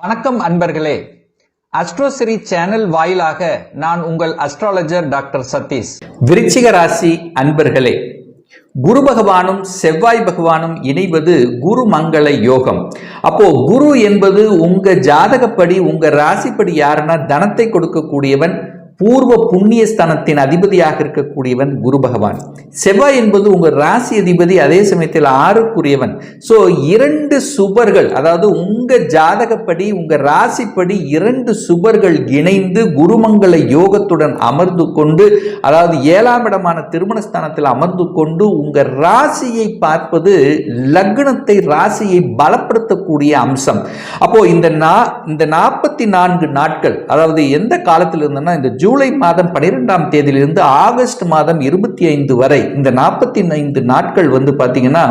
வணக்கம் அன்பர்களே. அஸ்ட்ரோசிரி சேனல் வாயிலாக நான் உங்கள் அஸ்ட்ராலஜர் டாக்டர் சதீஷ். விருச்சிக ராசி அன்பர்களே குரு பகவானும் செவ்வாய் பகவானும் இணைவது குரு மங்கள யோகம். அப்போ குரு என்பது உங்க ஜாதகப்படி உங்க ராசிப்படி யாருன்னா தனத்தை கொடுக்கக்கூடியவன் பூர்வ புண்ணிய ஸ்தானத்தின் அதிபதியாக இருக்கக்கூடியவன் குரு பகவான். செவ்வாய் என்பது உங்கள் ராசி அதிபதி அதே சமயத்தில் ஆறுக்குரியவன். ஸோ இரண்டு சுபர்கள் அதாவது உங்க ஜாதகப்படி உங்க ராசிப்படி இரண்டு சுபர்கள் இணைந்து குருமங்கள யோகத்துடன் அமர்ந்து கொண்டு அதாவது ஏழாம் இடமான திருமணஸ்தானத்தில் அமர்ந்து கொண்டு உங்க ராசியை பார்ப்பது லக்னத்தை ராசியை பலப்படுத்தக்கூடிய அம்சம். அப்போ இந்த நா இந்த நாற்பத்தி நான்கு நாட்கள் அதாவது எந்த காலத்தில் இருந்தனா இந்த ஜூலை மாதம் பன்னிரெண்டாம் தேதியிலிருந்து ஆகஸ்ட் மாதம் இருபத்தி ஐந்து வரை இந்த நாற்பத்தி ஐந்து நாட்கள் வந்து பார்த்தீங்கன்னா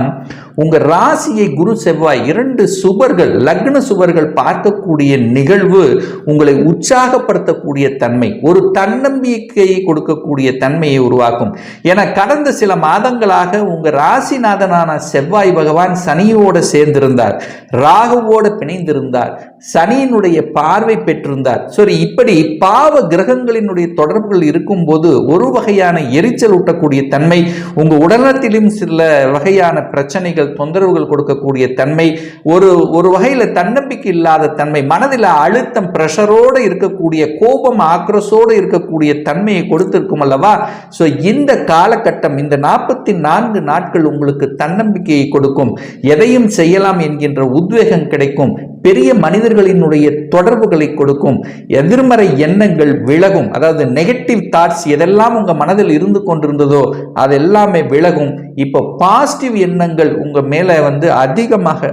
உங்கள் ராசியை குரு செவ்வாய் இரண்டு சுவர்கள் லக்ன சுவர்கள் பார்க்கக்கூடிய நிகழ்வு உங்களை உற்சாகப்படுத்தக்கூடிய தன்மை ஒரு தன்னம்பிக்கையை கொடுக்கக்கூடிய தன்மையை உருவாக்கும். என கடந்த சில மாதங்களாக உங்கள் ராசிநாதனான செவ்வாய் பகவான் சனியோடு சேர்ந்திருந்தார் ராகுவோடு பிணைந்திருந்தார் சனியினுடைய பார்வை பெற்றிருந்தார். சரி இப்படி பாவ கிரகங்களினுடைய தொடர்புகள் இருக்கும்போது ஒரு வகையான எரிச்சல் ஊட்டக்கூடிய தன்மை உங்கள் உடல்நலத்திலும் சில வகையான பிரச்சனைகள் தொந்தரவுகள் கொடுக்கக்கூடிய தன்மை ஒரு ஒரு வகையில் தன்னம்பிக்கை இல்லாத தன்மை மனதில் அழுத்தம் ப்ரெஷரோடு இருக்கக்கூடிய கோபம் ஆக்ரோஷோடு இருக்கக்கூடிய தன்மையை கொடுத்திருக்கும் அல்லவா? ஸோ இந்த காலகட்டம் இந்த நாற்பத்தி நான்கு நாட்கள் உங்களுக்கு தன்னம்பிக்கையை கொடுக்கும். எதையும் செய்யலாம் என்கின்ற உத்வேகம் கிடைக்கும். பெரிய மனிதர்களினுடைய தொடர்புகளை கொடுக்கும். எதிர்மறை எண்ணங்கள் விலகும். அதாவது நெகட்டிவ் தாட்ஸ் எதெல்லாம் உங்கள் மனதில் இருந்து கொண்டிருந்ததோ அது எல்லாமே விலகும். இப்போ பாசிட்டிவ் எண்ணங்கள் உங்கள் மேலே வந்து அதிகமாக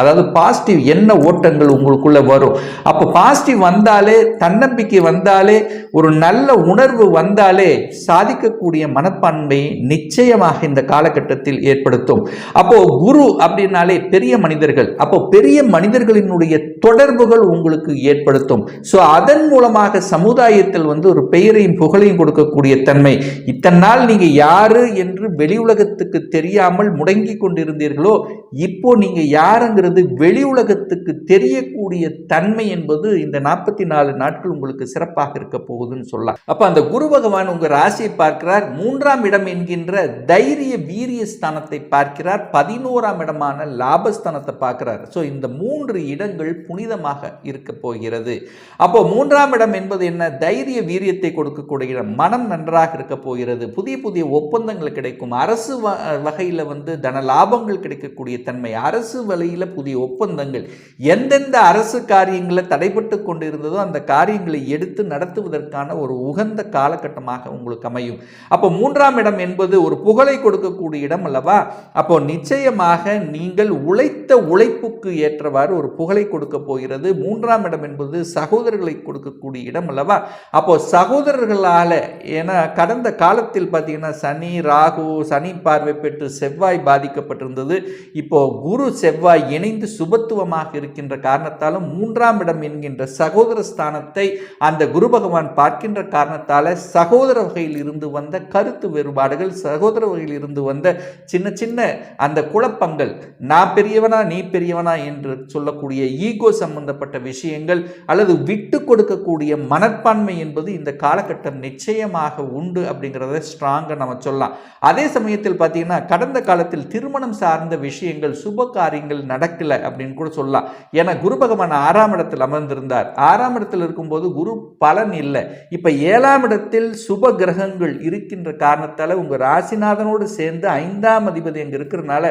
அதாவது பாசிட்டிவ் என்ன ஓட்டங்கள் உங்களுக்குள்ள வரும். அப்போ பாசிட்டிவ் வந்தாலே தன்னம்பிக்கை வந்தாலே ஒரு நல்ல உணர்வு வந்தாலே சாதிக்கக்கூடிய மனப்பான்மை நிச்சயமாக இந்த காலகட்டத்தில் ஏற்படுத்தும். அப்போ குரு அப்படின்னாலே பெரிய மனிதர்கள். அப்போ பெரிய மனிதர்களினுடைய தொடர்புகள் உங்களுக்கு ஏற்படுத்தும். ஸோ அதன் மூலமாக சமுதாயத்தில் வந்து ஒரு பெயரையும் புகழையும் கொடுக்கக்கூடிய தன்மை. இத்தனை நாள் நீங்க யாரு என்று வெளி உலகத்துக்கு தெரியாமல் முடங்கி கொண்டிருந்தீர்களோ இப்போ நீங்க யாருங்கிறது வெளி உலகத்துக்கு தெரியக்கூடிய தன்மை என்பது இந்த நாற்பத்தி நாலு நாட்கள் உங்களுக்கு சிறப்பாக இருக்க போகுதுன்னு சொல்லலாம். அப்ப அந்த குரு பகவான் உங்க ராசியை பார்க்கிறார். மூன்றாம் இடம் என்கின்ற தைரிய வீரிய ஸ்தானத்தை பார்க்கிறார். பதினோராம் இடமான லாபஸ்தானத்தை பார்க்கிறார். ஸோ இந்த மூன்று இடங்கள் புனிதமாக இருக்க போகிறது. அப்போ மூன்றாம் இடம் என்பது என்ன? தைரிய வீரியத்தை கொடுக்கக்கூடிய இடம் மனம் நன்றாக இருக்க போகிறது. புதிய புதிய ஒப்பந்தங்கள் கிடைக்கும். அரசு வ- வந்து தன லாபங்கள் கிடைக்கக்கூடிய தன்மை. அரசு வழியில புதிய ஒப்பந்தங்கள். எந்தெந்த அரசு காரியங்களை தடைப்பட்டு கொண்டிருந்ததோ அந்த காரியங்களை எடுத்து நடத்துவதற்கான ஒரு உகந்த காலகட்டமாக உங்களுக்கு அமையும். அப்போ மூன்றாம் இடம் என்பது ஒரு புகழை கொடுக்கக்கூடிய இடம் அல்லவா? அப்போ நிச்சயமாக நீங்கள் உழைத்த உழைப்புக்கு ஏற்றவாறு ஒரு புகழை கொடுக்க போகிறது. மூன்றாம் இடம் என்பது சகோதரர்களை கொடுக்கக்கூடிய இடம் அல்லவா? அப்போ சகோதரர்களால் ஏன்னா கடந்த காலத்தில் பார்த்தீங்கன்னா சனி ராகு சனி பார்வை பெற்று செவ்வாய் பாதிக்கப்பட்டிருந்தது. இப்போ குரு செவ்வாய் இணைந்து சுபத்துவமாக இருக்கின்ற காரணத்தாலும் மூன்றாம் இடம் என்கின்ற சகோதர ஸ்தானத்தை அந்த குரு பகவான் பார்க்கின்ற காரணத்தால சகோதர வகையில் இருந்து வந்த கருத்து வேறுபாடுகள் சகோதர வகையில் இருந்து வந்த சின்ன சின்ன அந்த குழப்பங்கள் நான் பெரியவனா நீ பெரியவனா என்று சொல்லக்கூடிய ஈகோ சம்பந்தப்பட்ட விஷயங்கள் அல்லது விட்டு கொடுக்கக்கூடிய மனப்பான்மை என்பது இந்த காலகட்டம் நிச்சயமாக உண்டு அப்படிங்கிறத ஸ்ட்ராங்காக நம்ம சொல்லலாம். அதே சமயத்தில் பார்த்தீங்கன்னா கடந்த காலத்தில் திருமணம் சார்ந்த விஷயங்கள் சுப காரியங்கள் நடக்கலை அப்படின்னு கூட சொல்லலாம். ஏன்னா குரு பகவான் ஆறாம் இடத்தில் அமர்ந்திருந்தார். ஆறாம் இடத்தில் இருக்கும்போது குரு பலன் இல்லை. இப்போ ஏழாம் இடத்தில் சுப கிரகங்கள் இருக்கின்ற காரணத்தால் உங்கள் ராசிநாதனோடு சேர்ந்து ஐந்தாம் அதிபதி அங்கே இருக்கிறனால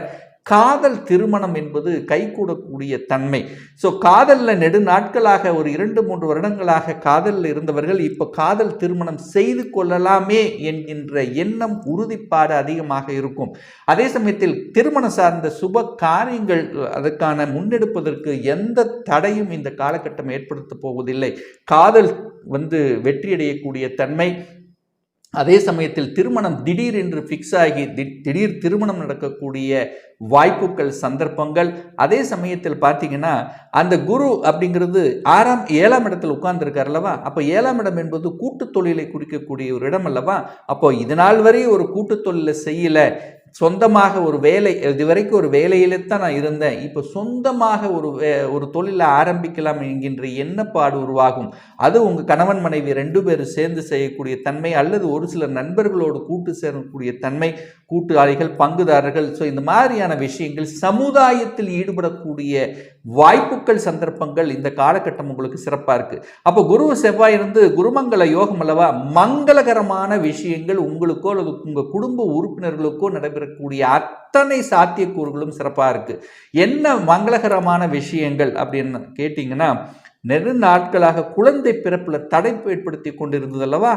காதல் திருமணம் என்பது கைகூடக்கூடிய தன்மை. ஸோ காதலில் நெடு நாட்களாக ஒரு இரண்டு மூன்று வருடங்களாக காதலில் இருந்தவர்கள் இப்போ காதல் திருமணம் செய்து கொள்ளலாமே என்கின்ற எண்ணம் உறுதிப்பாடு அதிகமாக இருக்கும். அதே சமயத்தில் திருமணம் சார்ந்த சுப காரியங்கள் அதற்கான முன்னெடுப்பதற்கு எந்த தடையும் இந்த காலகட்டம் ஏற்படுத்த போவதில்லை. காதல் வந்து வெற்றியடையக்கூடிய தன்மை அதே சமயத்தில் திருமணம் திடீர் என்று ஃபிக்ஸ் ஆகி திடீர் திருமணம் நடக்கக்கூடிய வாய்ப்புகள் சந்தர்ப்பங்கள். அதே சமயத்தில் பார்த்தீங்கன்னா அந்த குரு அப்படிங்கிறது ஆறாம் ஏழாம் இடத்தில் உட்கார்ந்துருக்கார் அல்லவா? அப்போ ஏழாம் இடம் என்பது கூட்டுத் தொழிலை குறிக்கக்கூடிய ஒரு இடம் அல்லவா? அப்போ இது நாள் வரை ஒரு கூட்டுத் தொழிலை செய்யல. சொந்தமாக ஒரு வேலை இதுவரைக்கும் ஒரு வேலையிலே தான் நான் இருந்தேன். இப்போ சொந்தமாக ஒரு ஒரு தொழிலை ஆரம்பிக்கலாம் என்கின்ற எண்ணப்பாடு உருவாகும். அது உங்கள் கணவன் மனைவி ரெண்டு பேரும் சேர்ந்து செய்யக்கூடிய தன்மை அல்லது ஒரு சில நண்பர்களோடு கூட்டு சேரக்கூடிய தன்மை கூட்டாளிகள் பங்குதாரர்கள். ஸோ இந்த மாதிரியான விஷயங்கள் சமுதாயத்தில் ஈடுபடக்கூடிய வாய்ப்புகள் சந்தர்ப்பங்கள் இந்த காலகட்டம் உங்களுக்கு சிறப்பாக இருக்குது அப்போ குரு செவ்வாய் இருந்து குருமங்கள யோகம் அல்லவா மங்களகரமான விஷயங்கள் உங்களுக்கோ அல்லது உங்கள் குடும்ப உறுப்பினர்களுக்கோ இருக்கக்கூடிய அத்தனை சாத்தியக்கூறுகளும் சிறப்பாக இருக்குது என்ன மங்களகரமான விஷயங்கள் அப்படின்னு கேட்டிங்கன்னா நெடு நாட்களாக குழந்தை பிறப்பில் தடை ஏற்படுத்தி கொண்டிருந்தது அல்லவா?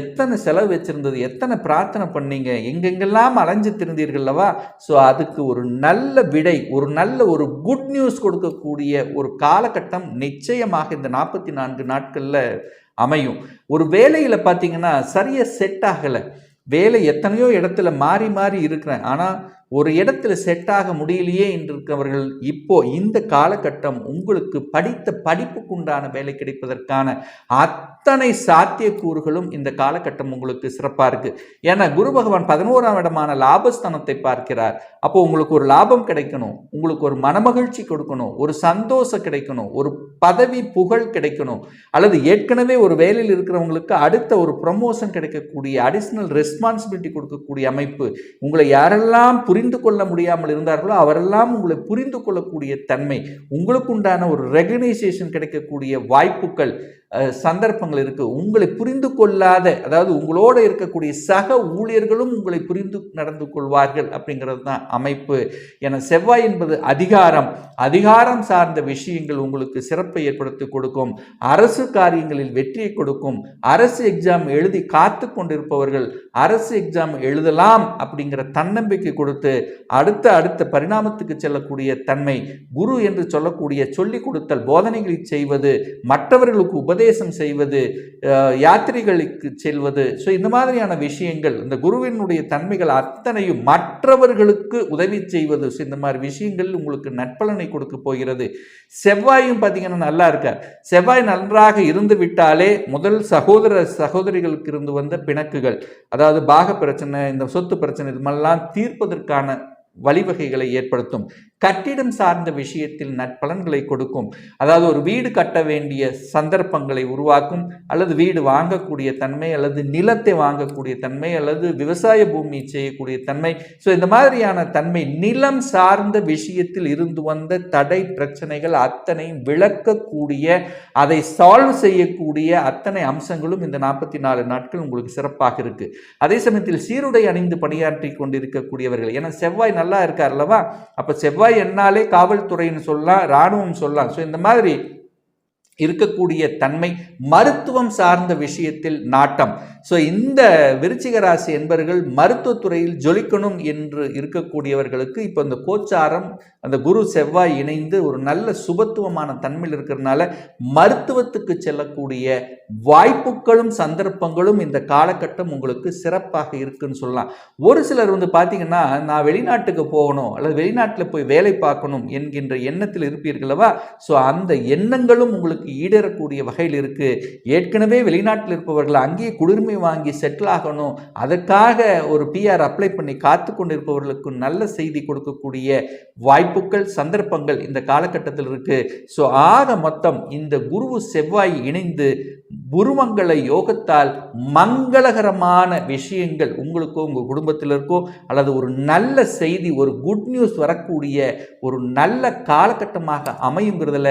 எத்தனை செலவு வச்சுருந்தது? எத்தனை பிரார்த்தனை பண்ணீங்க? எங்கெங்கெல்லாம் அலைஞ்சு திருந்தீர்கள் அல்லவா? ஸோ அதுக்கு ஒரு நல்ல விடை ஒரு நல்ல ஒரு குட் நியூஸ் கொடுக்கக்கூடிய ஒரு காலகட்டம் நிச்சயமாக இந்த நாற்பத்தி நான்கு நாட்களில் அமையும். ஒரு வேலையில் பார்த்தீங்கன்னா சரியாக செட் ஆகலை. வேலை எத்தனையோ இடத்துல மாறி மாறி இருக்கிறேன். ஆனால் ஒரு இடத்துல செட் ஆக முடியலையே என்று இருக்கிறவர்கள் இப்போ இந்த காலகட்டம் உங்களுக்கு படித்த படிப்புக்குண்டான வேலை கிடைப்பதற்கான அத்தனை சாத்தியக்கூறுகளும் இந்த காலகட்டம் உங்களுக்கு சிறப்பாக இருக்கு. ஏன்னா குரு பகவான் பதினோராம் இடமான லாபஸ்தானத்தை பார்க்கிறார். அப்போ உங்களுக்கு ஒரு லாபம் கிடைக்கணும். உங்களுக்கு ஒரு மனமகிழ்ச்சி கொடுக்கணும். ஒரு சந்தோஷம் கிடைக்கணும். ஒரு பதவி புகழ் கிடைக்கணும். அல்லது ஏற்கனவே ஒரு வேலையில் இருக்கிறவங்களுக்கு அடுத்த ஒரு ப்ரமோஷன் கிடைக்கக்கூடிய அடிஷ்னல் ரெஸ்பான்சிபிலிட்டி கொடுக்கக்கூடிய அமைப்பு உங்களை யாரெல்லாம் புரிந்து கொள்ள முடியாமல் இருந்தார்களோ அவரெல்லாம் உங்களை புரிந்து கொள்ளக்கூடிய தன்மை உங்களுக்கு உண்டான ஒரு ரெகனைசேஷன் கிடைக்கக்கூடிய வாய்ப்புகள் சந்தர்ப்பங்கள் இருக்கு. உங்களை புரிந்து கொள்ளாத அதாவது உங்களோட இருக்கக்கூடிய சக ஊழியர்களும் உங்களை புரிந்து நடந்து கொள்வார்கள் அப்படிங்கிறது தான் அமைப்பு. என செவ்வாய் என்பது அதிகாரம். அதிகாரம் சார்ந்த விஷயங்கள் உங்களுக்கு சிறப்பை ஏற்படுத்தி கொடுக்கும். அரசு காரியங்களில் வெற்றியை கொடுக்கும். அரசு எக்ஸாம் எழுதி காத்து கொண்டிருப்பவர்கள் அரசு எக்ஸாம் எழுதலாம் அப்படிங்கிற தன்னம்பிக்கை கொடுத்து அடுத்த அடுத்த பரிணாமத்துக்கு செல்லக்கூடிய தன்மை குரு என்று சொல்லக்கூடிய சொல்லிக் கொடுத்தல் போதனைகளை செய்வது மற்றவர்களுக்கு உபதேசம் செய்வது யாத்திரைகளுக்கு செல்வது. ஸோ இந்த மாதிரியான விஷயங்கள் இந்த குருவினுடைய தன்மைகள் அத்தனையும் மற்றவர்களுக்கு உதவி செய்வது. ஸோ இந்த மாதிரி விஷயங்கள் உங்களுக்கு நட்பலனை கொடுக்க போகிறது. செவ்வாயும் பார்த்தீங்கன்னா நல்லா இருக்கார். செவ்வாய் நன்றாக இருந்து விட்டாலே முதல் சகோதர சகோதரிகளுக்கு இருந்து வந்த பிணக்குகள் அதாவது பாக பிரச்சனை இந்த சொத்து பிரச்சனை இது மாதிரிலாம் தீர்ப்பதற்கான வழிவகைகளை ஏற்படுத்தும். கட்டிடம் சார்ந்த விஷயத்தில் நற்பலன்களை கொடுக்கும். அதாவது ஒரு வீடு கட்ட வேண்டிய சந்தர்ப்பங்களை உருவாக்கும் அல்லது வீடு வாங்கக்கூடிய தன்மை அல்லது நிலத்தை வாங்கக்கூடிய தன்மை அல்லது விவசாய பூமி செய்யக்கூடிய தன்மை. ஸோ இந்த மாதிரியான தன்மை நிலம் சார்ந்த விஷயத்தில் இருந்து வந்த தடை பிரச்சனைகள் அத்தனையும் விளக்கக்கூடிய அதை சால்வ் செய்யக்கூடிய அத்தனை அம்சங்களும் இந்த நாற்பத்தி நாலு நாட்கள் உங்களுக்கு சிறப்பாக இருக்கு. அதே சமயத்தில் சீருடை அணிந்து பணியாற்றி கொண்டிருக்கக்கூடியவர்கள் ஏன்னா செவ்வாய் நல்லா இருக்கார் அல்லவா? அப்போ செவ்வாய் என்னாலே காவல்துறைன்னு சொல்லலாம் இராணுவம் சொல்லலாம். ஸோ இந்த மாதிரி இருக்கக்கூடிய தன்மை மருத்துவம் சார்ந்த விஷயத்தில் நாட்டம். ஸோ இந்த விருச்சிக ராசி என்பவர்கள் மருத்துவத்துறையில் ஜொலிக்கணும் என்று இருக்கக்கூடியவர்களுக்கு இப்போ இந்த கோச்சாரம் அந்த குரு செவ்வாய் இணைந்து ஒரு நல்ல சுபத்துவமான தன்மையில் இருக்கிறதுனால மருத்துவத்துக்கு செல்லக்கூடிய வாய்ப்புகளும் சந்தர்ப்பங்களும் இந்த காலகட்டம் உங்களுக்கு சிறப்பாக இருக்குன்னு சொல்லலாம். ஒரு சிலர் வந்து பார்த்தீங்கன்னா நான் வெளிநாட்டுக்கு போகணும் அல்லது வெளிநாட்டில் போய் வேலை பார்க்கணும் என்கின்ற எண்ணத்தில் இருப்பீர்களவா ஸோ அந்த எண்ணங்களும் உங்களுக்கு ஈடேறக்கூடிய வகையில் இருக்கு. ஏற்கனவே வெளிநாட்டில் இருப்பவர்கள் அங்கேயே குளிர்மை வாங்கி செட்டில் ஆகணும். அதற்காக ஒரு பிஆர் அப்ளை பண்ணி காத்து கொண்டிருப்பவர்களுக்கு நல்ல செய்தி கொடுக்கக்கூடிய வாய்ப்புகள் சந்தர்ப்பங்கள் இந்த காலகட்டத்தில் இருக்கு. ஸோ ஆக மொத்தம் இந்த குருவு செவ்வாய் இணைந்து குருமங்கள யோகத்தால் மங்களகரமான விஷயங்கள் உங்களுக்கோ உங்கள் குடும்பத்திலருக்கோ அல்லது ஒரு நல்ல செய்தி ஒரு குட் நியூஸ் வரக்கூடிய ஒரு நல்ல காலகட்டமாக அமையுங்கிறதுல